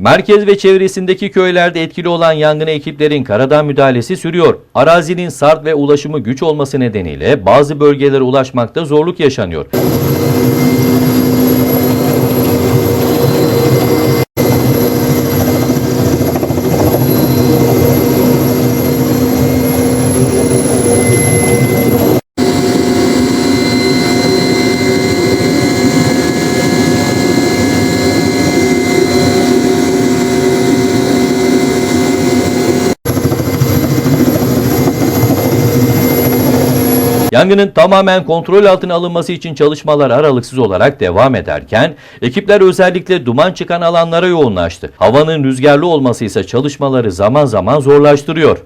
Merkez ve çevresindeki köylerde etkili olan yangına ekiplerin karadan müdahalesi sürüyor. Arazinin sart ve ulaşımı güç olması nedeniyle bazı bölgelere ulaşmakta zorluk yaşanıyor. Yangının tamamen kontrol altına alınması için çalışmalar aralıksız olarak devam ederken ekipler özellikle duman çıkan alanlara yoğunlaştı. Havanın rüzgarlı olması ise çalışmaları zaman zaman zorlaştırıyor.